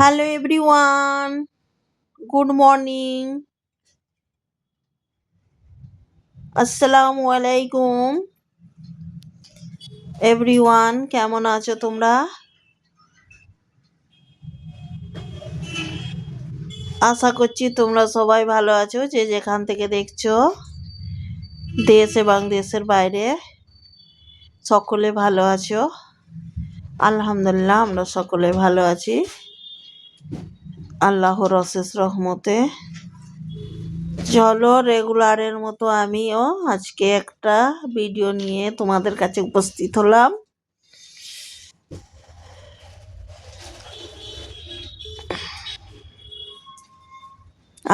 Hello everyone good morning আসসালামু আলাইকুম everyone কেমন আছো তোমরা? আশা করছি তোমরা সবাই ভালো আছো, যে যেখান থেকে দেখছ, দেশ এবং দেশের বাইরে, সকলে ভালো আছো। আলহামদুলিল্লাহ, আমরা সকলে ভালো আছি। আল্লাহর অশেষ রহমতে। চলো, রেগুলারের মতো আমিও আজকে একটা ভিডিও নিয়ে তোমাদের কাছে উপস্থিত হলাম।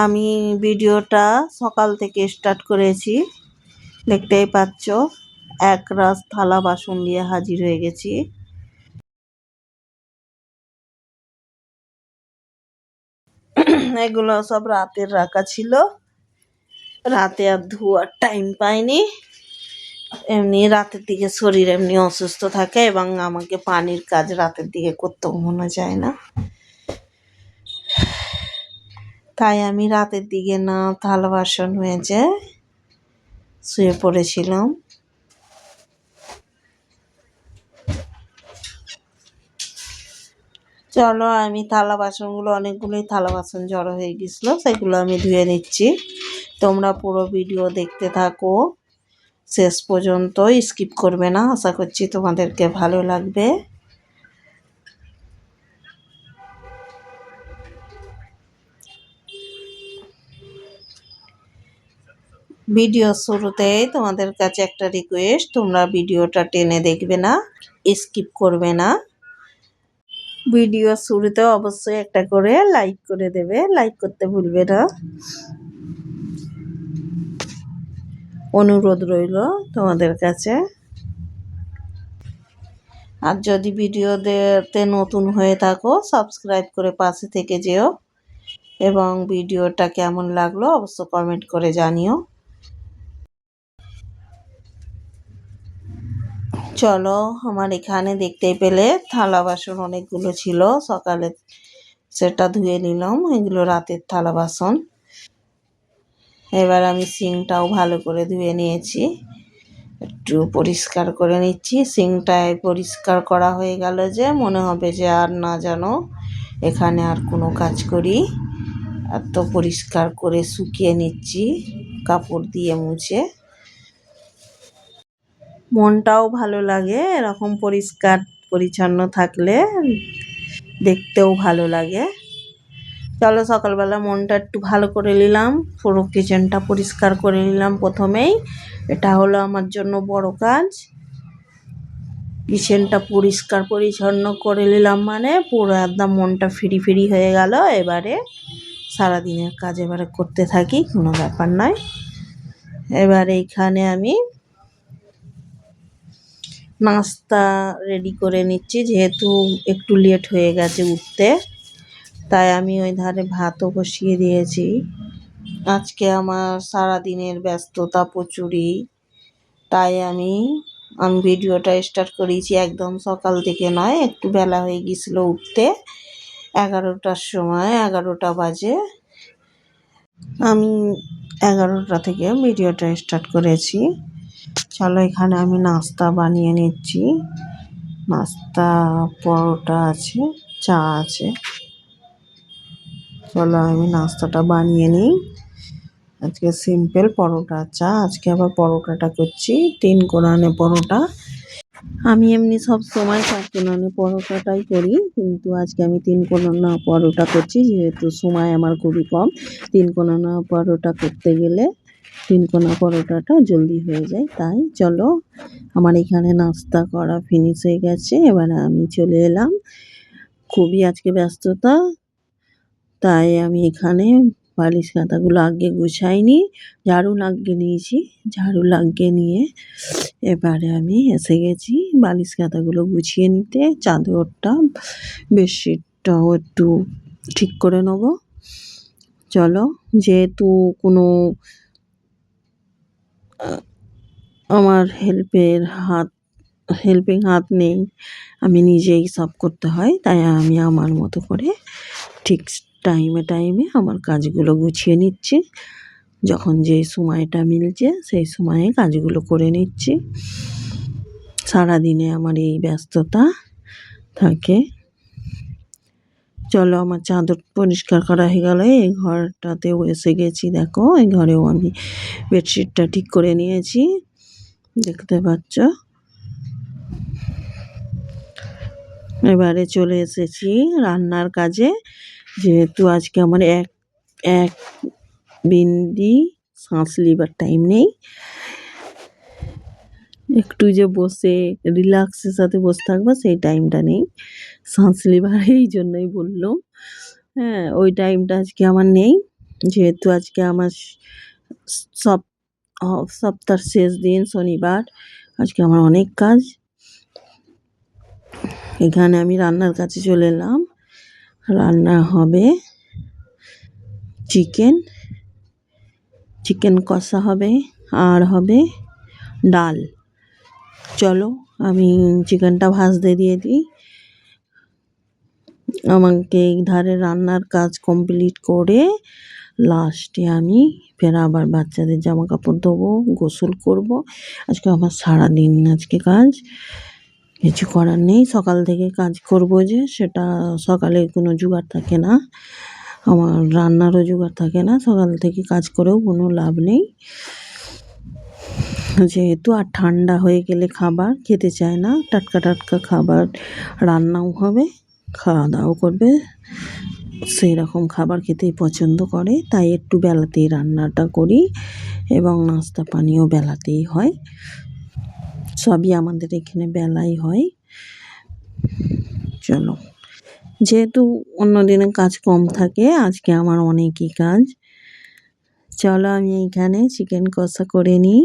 আমি ভিডিওটা সকাল থেকে স্টার্ট করেছি। দেখতেই পাচ্ছ, এক রাস থালা বাসন নিয়ে হাজির হয়ে গেছি। এগুলো সব রাতের রাখা ছিল। রাতে আর ধোয়ার টাইম পাইনি। এমনি রাতের দিকে শরীর এমনি অসুস্থ থাকে এবং আমাকে পানির কাজ রাতের দিকে করতেও মনে যায় না। তাই আমি রাতের দিকে না, থালা বাসন হয়েছে শুয়ে পড়েছিলাম। চলো, আমি থালা বাসনগুলো, অনেকগুলোই থালা বাসন জড়ো হয়ে গেছিল, সেগুলো আমি ধুয়ে নিচ্ছি। তোমরা পুরো ভিডিও দেখতে থাকো। শেষ পর্যন্ত স্কিপ করবে না, আশা করছি তোমাদেরকে ভালো লাগবে। ভিডিও শুরুতেই তোমাদের কাছে একটা রিকোয়েস্ট তোমরা ভিডিওটা টেনে দেখবে না, স্কিপ করবে না। ভিডিও শুরুতে অবশ্যই একটা করে লাইক করে দেবে। লাইক করতে ভুলবে না। অনুরোধ রইল তোমাদের কাছে। আর যদি ভিডিওতে নতুন হয়ে থাকো সাবস্ক্রাইব করে পাশে থেকে যেও। এবং ভিডিওটা কেমন লাগল অবশ্য কমেন্ট করে জানিও। চলো, আমার এখানে দেখতেই পেলে থালা বাসন অনেকগুলো ছিল। সকালে সেটা ধুয়ে নিলাম, এগুলো রাতের থালা বাসন। এবার আমি সিংটাও ভালো করে ধুয়ে নিয়েছি। একটু পরিষ্কার করে নিচ্ছি। সিংটায় পরিষ্কার করা হয়ে গেল যে, মনে হবে যে আর না জানো, এখানে আর কোনো কাজ করি। আর তো পরিষ্কার করে শুকিয়ে নিচ্ছি, কাপড় দিয়ে মুছে। মনটাও ভালো লাগে, এরকম পরিষ্কার, পরিচ্ছন্ন থাকলে দেখতেও ভালো লাগে। চলো সকালবেলা মনটা একটু ভালো করে নিলাম, পুরো কিচেনটা পরিষ্কার করে নিলাম প্রথমেই। এটা হলো আমার জন্য বড় কাজ। কিচেনটা পরিষ্কার, পরিচ্ছন্ন করে নিলাম মানে পুরো একদম মনটা ফ্রি ফ্রি হয়ে গেল। এবারে সারাদিনের কাজ এবারে করতে থাকি, কোনো ব্যাপার নয়। এবার এইখানে আমি নাস্তা রেডি করে নিচ্ছি, যেহেতু একটু লেট হয়ে গেছে উঠতে। তাই আমি ওই ধারে ভাতও বসিয়ে দিয়েছি। আজকে আমার সারা দিনের ব্যস্ততা প্রচুরই। তাই আমি আমি ভিডিওটা স্টার্ট করেছি একদম সকাল থেকে নয়, একটু বেলা হয়ে গেছিল উঠতে। এগারোটার সময়, এগারোটা বাজে। আমি এগারোটা থেকে ভিডিওটা স্টার্ট করেছি। চলো এখানে আমি নাস্তা বানিয়ে নিচ্ছি। নাস্তা, পরোটা আছে, চা আছে। চলো আমি নাস্তাটা বানিয়ে নিই। আজকে সিম্পল পরোটা, চা। আজকে আবার পরোটাটা করছি, তিন কোরআনে পরোটা। আমি এমনি সব সময় চার কোরআনে পরোটাটাই করি, কিন্তু আজকে আমি তিন কোরআনা পরোটা করছি, যেহেতু সময় আমার খুবই কম। তিন কোরআনা পরোটা করতে গেলে তিন কোনা পরোটাটা জলদি হয়ে যায়। তাই চলো, আমার এখানে নাস্তা করা ফিনিশ হয়ে গেছে। এবারে আমি চলে এলাম। খুবই আজকে ব্যস্ততা। তাই আমি এখানে বালিশ কাঁথাগুলো আগে গুছাইনি, ঝাড়ু লাগিয়ে নিয়েছি। ঝাড়ু লাগিয়ে নিয়ে এবারে আমি এসে গেছি বালিশ কাঁথাগুলো গুছিয়ে নিতে। চাদরটা, বেডশিটটাও একটু ঠিক করে নেব। চলো, যেহেতু কোনো আমার হেল্পের হাত হেল্পিং হাত নেই। আমি নিজেই সব করতে হয়, তাই আমি আমার মতো করে ঠিক টাইমে টাইমে আমার কাজগুলো গুছিয়ে নিচ্ছি। যখন যে সময়টা মিলছে, সেই সময়ে কাজগুলো করে নিচ্ছি। সারাদিনে আমার এই ব্যস্ততা থাকে। চলো আমার চাদর পরিষ্কার করা হয়ে গেল। এই ঘরটাতেও এসে গেছি, দেখো, এই ঘরেও আমি বেডশিটটা ঠিক করে নিয়েছি, দেখতে পাচ্ছ? এবারে চলে এসেছি রান্নার কাজে। যেহেতু আজকে আমার এক এক বিন্দি শ্বাস লিবার টাইম নেই, একটু যে বসে রিল্যাক্সের সাথে বসে থাকব সেই টাইমটা নেই। শ্বাস লিবার এই জন্যই বললাম হ্যাঁ ওই টাইমটা আজকে আমার নেই। যেহেতু আজকে আমার স- সপ অ- শেষ দিন শনিবার। আজকে আমার অনেক কাজ। এখানে আমি রান্নার কাছে চলে এলাম। রান্না হবে চিকেন। চিকেন কষা হবে, আর হবে ডাল। চলো, আমি চিকেনটা ভাজতে দিয়ে দিই। আমাকে এই ধারে রান্নার কাজ কমপ্লিট করে লাস্টে আমি ফের আবার বাচ্চাদের জামা কাপড় দেবো গোসল করব। আজকে আমার সারাদিন আজকে কাজ। কিছু করার নেই, সকাল থেকে কাজ করব যে, সেটা সকালে কোনো জোগাড় থাকে না। আমার রান্নারও জোগাড় থাকে না, সকাল থেকে কাজ করেও কোনো লাভ নেই। যেহেতু আর ঠান্ডা হয়ে গেলে খাবার খেতে চায় না, টাটকা টাটকা খাবার রান্নাও হবে। খাওয়া দাওয়া করবে। সেই রকম খাবার খেতেই পছন্দ করে। তাই একটু বেলাতেই রান্নাটা করি এবং নাস্তা পানিও বেলাতেই হয়। সবই আমাদের এখানে বেলাই হয়। চলো। যেহেতু অন্য দিনে কাজ কম থাকে, আজকে আমার অনেকই কাজ। চলো আমি এইখানে চিকেন কষা করে নিই।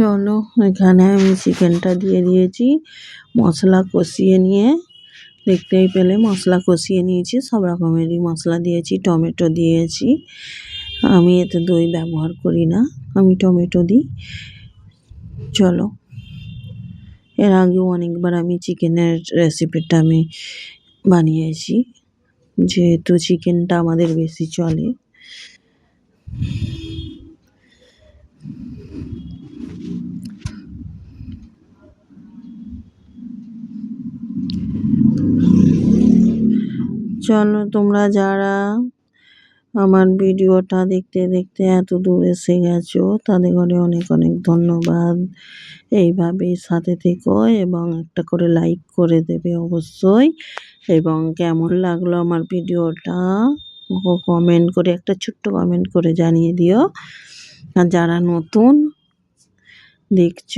চলো, এখানে আমি চিকেনটা দিয়ে দিয়েছি। মশলা কষিয়ে নিয়ে, দেখতেই পেলে মশলা কষিয়ে নিয়েছি, সব রকমেরই মশলা দিয়েছি, টমেটো দিয়েছি। আমি এতে দই ব্যবহার করি না, আমি টমেটো দিই। চলো, এর আগেও অনেকবার আমি চিকেনের রেসিপিটা আমি বানিয়েছি, যেহেতু চিকেনটা আমাদের বেশি চলে। চলো তোমরা যারা আমার ভিডিওটা দেখতে দেখতে এত দূর এসে গেছো, তাদের ঘরে অনেক অনেক ধন্যবাদ। এইভাবেই সাথে থেকো এবং একটা করে লাইক করে দেবে অবশ্যই। এবং কেমন লাগল আমার ভিডিওটা কমেন্ট করে একটা ছোট্ট কমেন্ট করে জানিয়ে দিও। আর যারা নতুন দেখছ,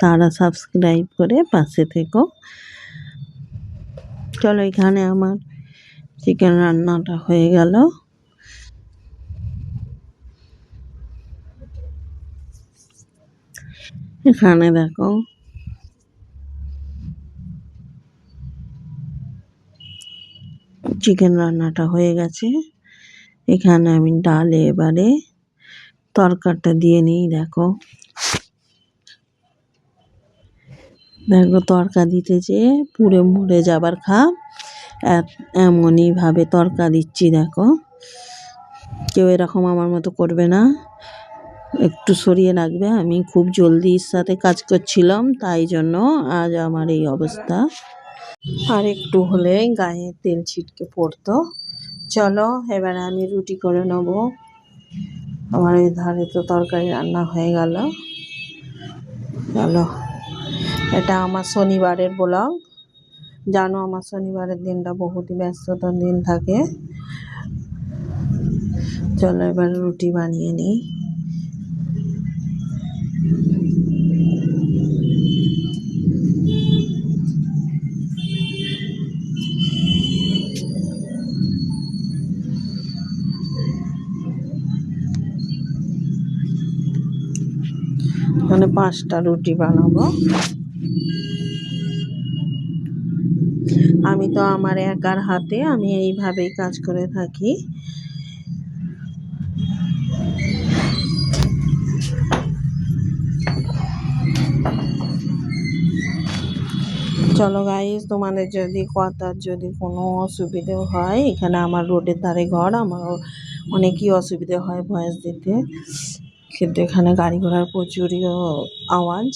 তারা সাবস্ক্রাইব করে পাশে থেকো। চলো এখানে আমার চিকেন রান্নাটা হয়ে গেল। এখানে দেখো। চিকেন রান্নাটা হয়ে গেছে। এখানে আমি ডালে এবারে তরকারটা দিয়ে নিই, দেখো। দেখো তরকা দিতে যেয়ে পুড়ে মরে যাবার খাপ। এ- এমনই ভাবে তরকা দিচ্ছি, দেখো। কেউ এরকম আমার মতো করবে না। একটু সরিয়ে রাখবে। আমি খুব জলদির সাথে কাজ করছিলাম, তাই জন্য আজ আমার এই অবস্থা। আর একটু হলে গায়ে তেল ছিটকে পড়তো। চলো, এবারে আমি রুটি করে নেব। আমার এই ধারে তো তরকারি রান্না হয়ে গেল। চলো, এটা আমার শনিবারের ব্লগ। জানো আমার শনিবারের দিনটা বহুতই ব্যস্ততার দিন থাকে। চলো এবার রুটি বানিয়ে নিই। মানে পাঁচটা রুটি বানাবো। আমি তো আমার একার হাতে আমি এইভাবেই কাজ করে থাকি। চলো গাইজ তোমাদের যদি কথার যদি কোনো অসুবিধে হয়, এখানে আমার রোডের ধারে ঘর আমার অনেকই অসুবিধে হয় ভয়েস দিতে। কিন্তু এখানে গাড়ি ঘোড়ার প্রচুরই আওয়াজ।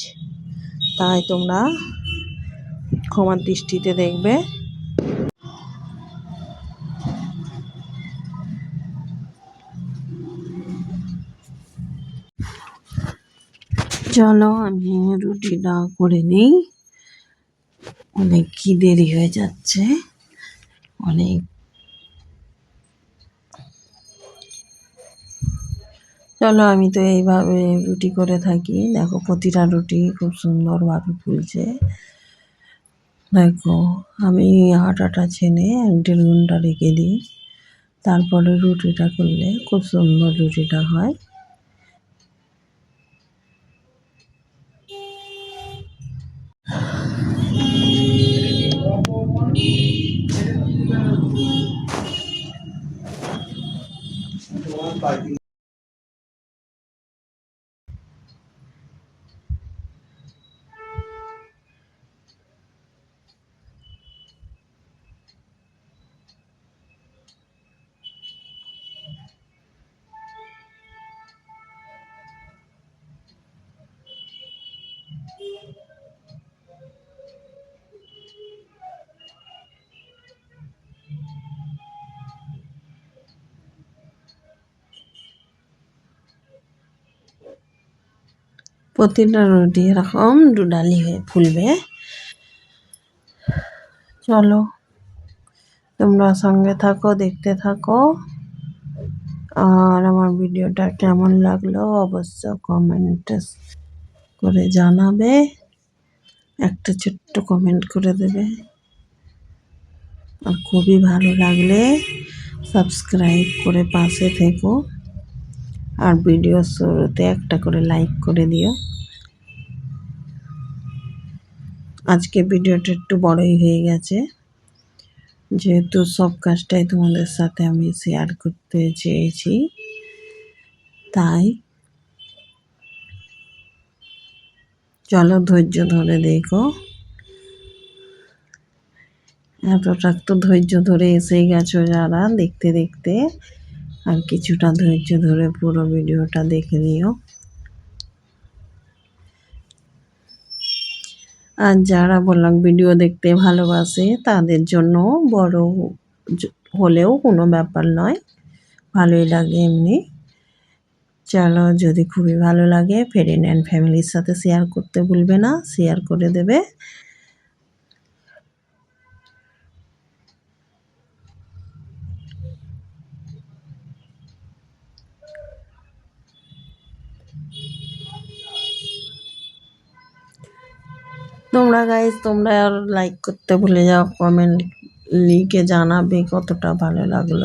তাই তোমরা ক্ষমার দৃষ্টিতে দেখবে। চলো, আমি রুটিটা করে নিই। অনেক কি দেরি হয়ে যাচ্ছে। অনেক। চলো, আমি তো এইভাবে রুটি করে থাকি। দেখো, প্রতিটা রুটি খুব সুন্দরভাবে ফুলছে। দেখো, আমি আটাটা ছেনে এক দেড় ঘণ্টা রেখে দিই। তারপরে রুটিটা করলে খুব সুন্দর রুটিটা হয়। প্রতিটা রুটি এরকম ডুডালি হয়ে ফুলবে। চলো, তোমরা সঙ্গে থাকো, দেখতে থাকো। আর আমার ভিডিওটা কেমন লাগল অবশ্য কমেন্ট করে জানাবে, একটা ছোট্ট কমেন্ট করে দেবে। আর খুবই ভালো লাগলে সাবস্ক্রাইব করে পাশে থেকো। আর ভিডিও শুরুতে একটা করে লাইক করে দিও। আজকে ভিডিওটা একটু বড়ই হয়ে গেছে। যেহেতু সব কাজটাই তোমাদের সাথে আমি শেয়ার করতে চেয়েছি, তাই চলো ধৈর্য ধরে দেখো। এতটা তো ধৈর্য ধরে এসেই গেছো যারা, দেখতে দেখতে। আর কিছুটা ধৈর্য ধরে পুরো ভিডিওটা দেখে নিও। আর যারা বললাম ভিডিও দেখতে ভালোবাসে, তাদের জন্য বড় হলেও কোনো ব্যাপার নয়। ভালোই লাগে এমনি। চলো যদি খুবই ভালো লাগে ফ্রেন্ড অ্যান্ড ফ্যামিলির সাথে শেয়ার করতে ভুলবে না শেয়ার করে দেবে। তোমরা গাইজ তোমরা আর লাইক করতে ভুলে যাও কমেন্ট লিখে জানাবে কতটা ভালো লাগল।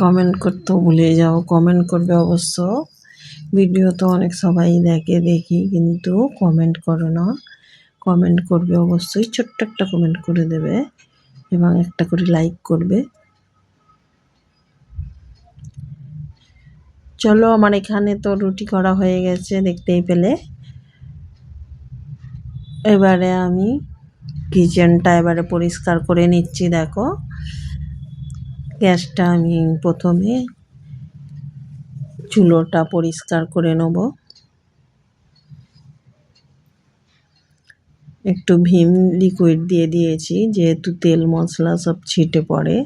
কমেন্ট করতেও ভুলে যাও কমেন্ট করবে অবশ্য। ভিডিও তো অনেক সবাই দেখে, দেখি, কিন্তু কমেন্ট করো না। কমেন্ট করবে অবশ্যই, ছোট্ট একটা কমেন্ট করে দেবে এবং একটা করে লাইক করবে। চলো, আমার এখানে তো রুটি করা হয়ে গেছে, দেখতেই পেলে। এবারে আমি কিচেনটা এবারে পরিষ্কার করে নিচ্ছি, দেখো। গ্যাসটা আমি প্রথমে চুলোটা পরিষ্কার করে নেব। একটু ভীম লিকুইড দিয়ে দিয়েছি, যেহেতু তেল মশলা সব ছিটে পড়ে।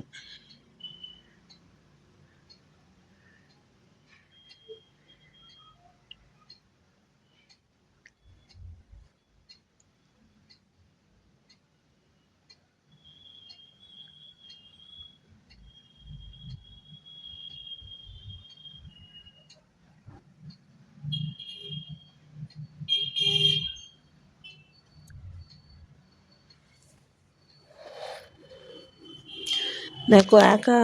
দেখো, একা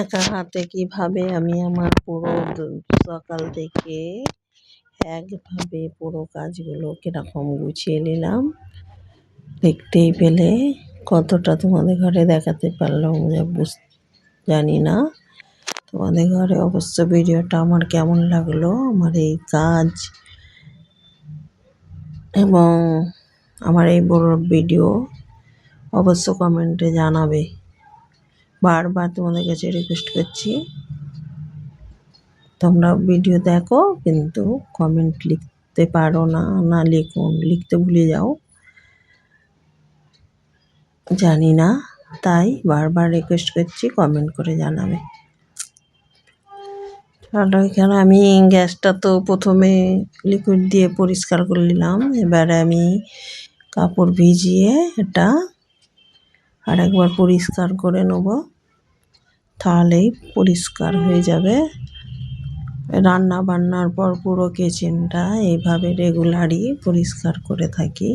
একা হাতে কীভাবে আমি আমার পুরো সকাল থেকে একভাবে পুরো কাজগুলো কীরকম গুছিয়ে নিলাম, দেখতেই পেলে কতটা তোমাদের ঘরে দেখাতে পারলাম বুঝ, জানি না। তোমাদের ঘরে অবশ্য ভিডিওটা আমার কেমন লাগল, আমার এই কাজ এবং আমার এই বড় ভিডিও অবশ্য কমেন্টে জানাবে। বারবার তোমাদের কাছে রিকোয়েস্ট করছি। তোমরা ভিডিও দেখো, কিন্তু কমেন্ট লিখতে পারো না না লিখুন, লিখতে ভুলে যাও। জানি না, তাই বারবার রিকোয়েস্ট করছি কমেন্ট করে জানাবে। আর এখানে আমি গ্যাসটা তো প্রথমে লিকুইড দিয়ে পরিষ্কার করে নিলাম, এবারে আমি কাপড় ভিজিয়ে এটা আর একবার পরিষ্কার করে নেব। তাহলেই পরিষ্কার হয়ে যাবে। রান্না বান্নার পর পুরো কিচেনটা এইভাবে রেগুলারই পরিষ্কার করে থাকি।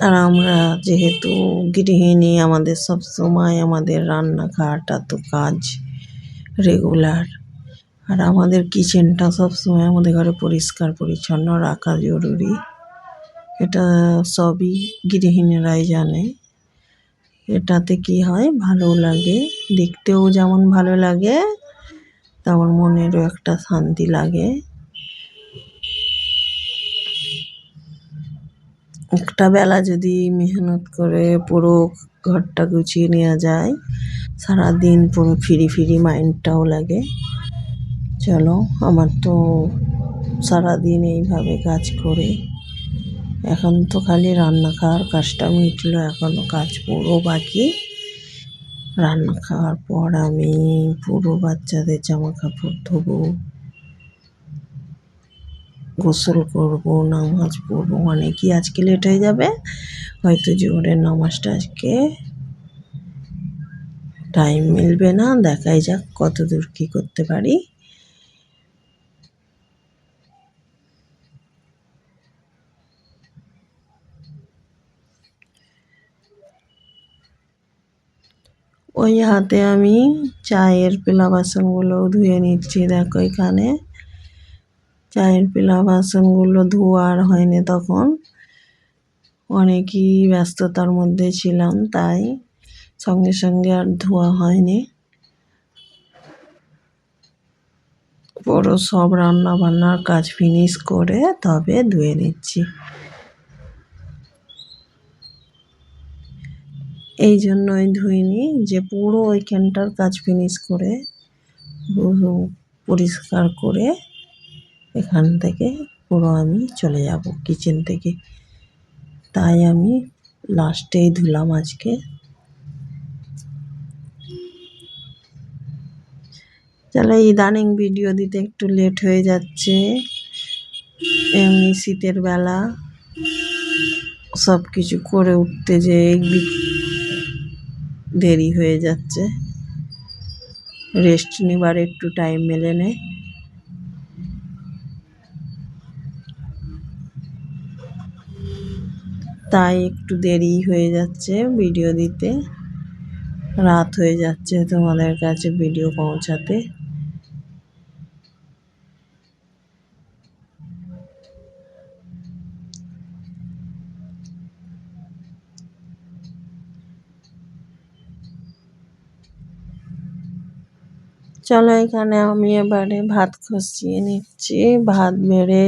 আর আমরা যেহেতু গৃহিণী, আমাদের সব সময় আমাদের রান্নাঘাট তো কাজ রেগুলার আর আমাদের কিচেনটা সবসময় আমাদের ঘরে পরিষ্কার, পরিচ্ছন্ন রাখা জরুরি। এটা সবই গৃহিণীরাই জানে। এটাতে কি হয়? ভালো লাগে। দেখতেও যেমন ভালো লাগে, তেমন মনেরও একটা শান্তি লাগে। একটা বেলা যদি মেহনত করে পুরো ঘরটা গুছিয়ে নেওয়া যায়, সারাদিন পুরো ফ্রি ফ্রি মাইন্ডটাও লাগে। চলো, আমার তো সারাদিন এইভাবে কাজ করে এখন তো খালি রান্না খাওয়ার কাজটা মিটলো এখনও কাজ পুরো বাকি। রান্না খাওয়ার পর আমি পুরো বাচ্চাদের জামা কাপড় ধোবো, গোসল করব, নামাজ পড়ব। অনেকই আজকে লেট হয়ে যাবে? হয়তো জোহরের নামাজটা আজকে টাইম মিলবে না, দেখাই যাক কত দূর কী করতে পারি। ওই হাতে আমি চায়ের পেলা বাসনগুলো ধুয়ে নিচ্ছি, দেখো এখানে। চায়ের পেলা বাসনগুলো ধোয়ার হয়নি তখন। অনেকই ব্যস্ততার মধ্যে ছিলাম, তাই সঙ্গে সঙ্গে আর ধোয়া হয়নি। পুরো সব রান্না বান্নার কাজ ফিনিশ করে তবে ধুয়ে নিচ্ছি। এই জন্যই ধুইনি যে পুরো ওইখানটার কাজ ফিনিশ করে পরিষ্কার করে এখান থেকে পুরো আমি চলে যাব কিচেন থেকে। তাই আমি লাস্টেই ধুলাম আজকে। তাহলে ইদানিং ভিডিও দিতে একটু লেট হয়ে যাচ্ছে। এমনি শীতের বেলা সব কিছু করে উঠতে যে দেরি হয়ে যাচ্ছে। রেস্ট নেবার একটু টাইম মেলে নেয় তাই একটু দেরি হয়ে যাচ্ছে ভিডিও দিতে। রাত হয়ে যাচ্ছে তোমাদের কাছে ভিডিও পৌঁছাতে। চলো এখানে আমি এবারে ভাত খসিয়ে নিচ্ছি। ভাত বেড়ে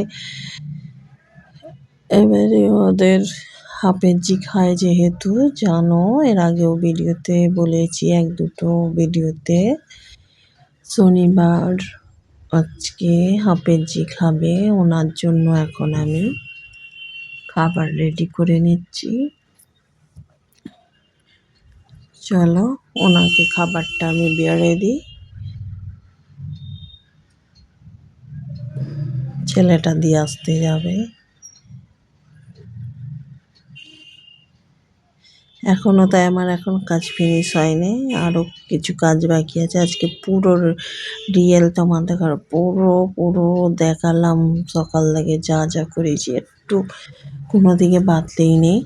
এবারে ওদের হাফেজি খায় যেহেতু, জানো এর আগেও ভিডিওতে বলেছি এক দুটো ভিডিওতে, শনিবার আজকে হাফেজি খাবে, ওনার জন্য এখন আমি খাবার রেডি করে নিচ্ছি। চলো ওনাকে খাবারটা আমি বেড়ে দিই। ছেলেটা দিয়ে আসতে যাবে। এখনও তাই আমার এখন কাজ ফিনিশ হয়নি আরও কিছু কাজ বাকি আছে। আজকে পুরো রিয়েল তোমার দেখার, পুরো পুরো দেখালাম সকাল থেকে যা যা করেছি। একটু কোনো দিকে বাদলেই নেই।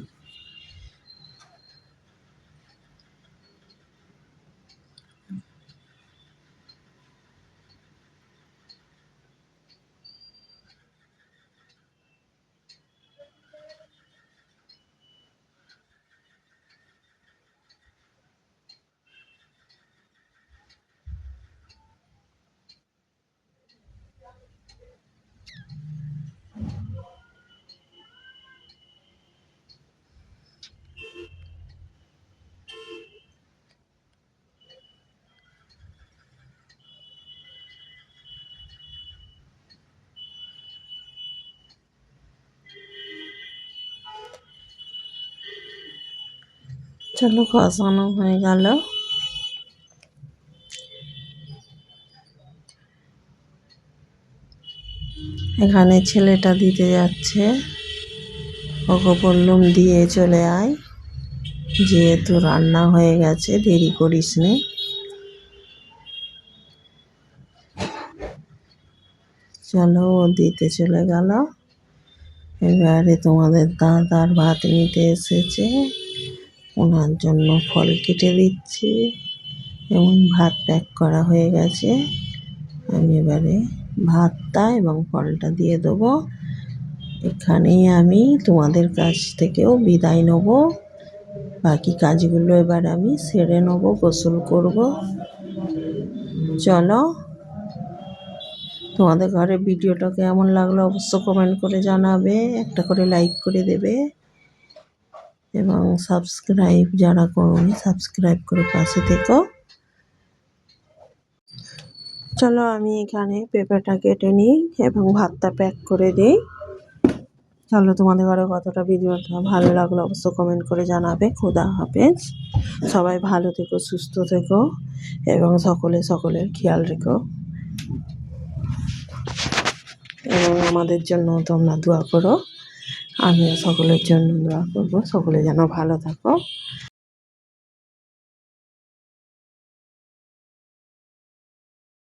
চলো কষানো হয়ে গেল। এখানে ছেলেটা দিতে যাচ্ছে। ওকে বললুম, দিয়ে চলে আয়। যেহেতু রান্না হয়ে গেছে, দেরি করিস নে। চলো, ও দিতে চলে গেল। এবারে তোমাদের দাদার ভাত নিতে এসেছে। ওনার জন্য ফল কেটে দিচ্ছি এবং ভাত প্যাক করা হয়ে গেছে। আমি এবারে ভাতটা এবং ফলটা দিয়ে দেবো। এখানেই আমি তোমাদের কাছ থেকেও বিদায় নেব। বাকি কাজগুলো এবার আমি সেরে নেব, গোসল করব। চলো, তোমাদের ঘরে ভিডিওটা কেমন লাগল অবশ্য কমেন্ট করে জানাবে, একটা করে লাইক করে দেবে। এবং সাবস্ক্রাইব যারা করোনি সাবস্ক্রাইব করে পাশে থেকো। চলো আমি এখানে পেঁপেটা কেটে নিই এবং ভাতটা প্যাক করে দিই। চলো তোমাদের ঘরে কতটা ভিডিওটা ভালো লাগল অবশ্য কমেন্ট করে জানাবে। খোদা হাফেজ। সবাই ভালো থেকো, সুস্থ থেকো এবং সকলে সকলের খেয়াল রেখো। এবং আমাদের জন্য তোমরা দোয়া করো। আমিও সকলের জন্য দোয়া করব সকলে যেন ভালো থাকো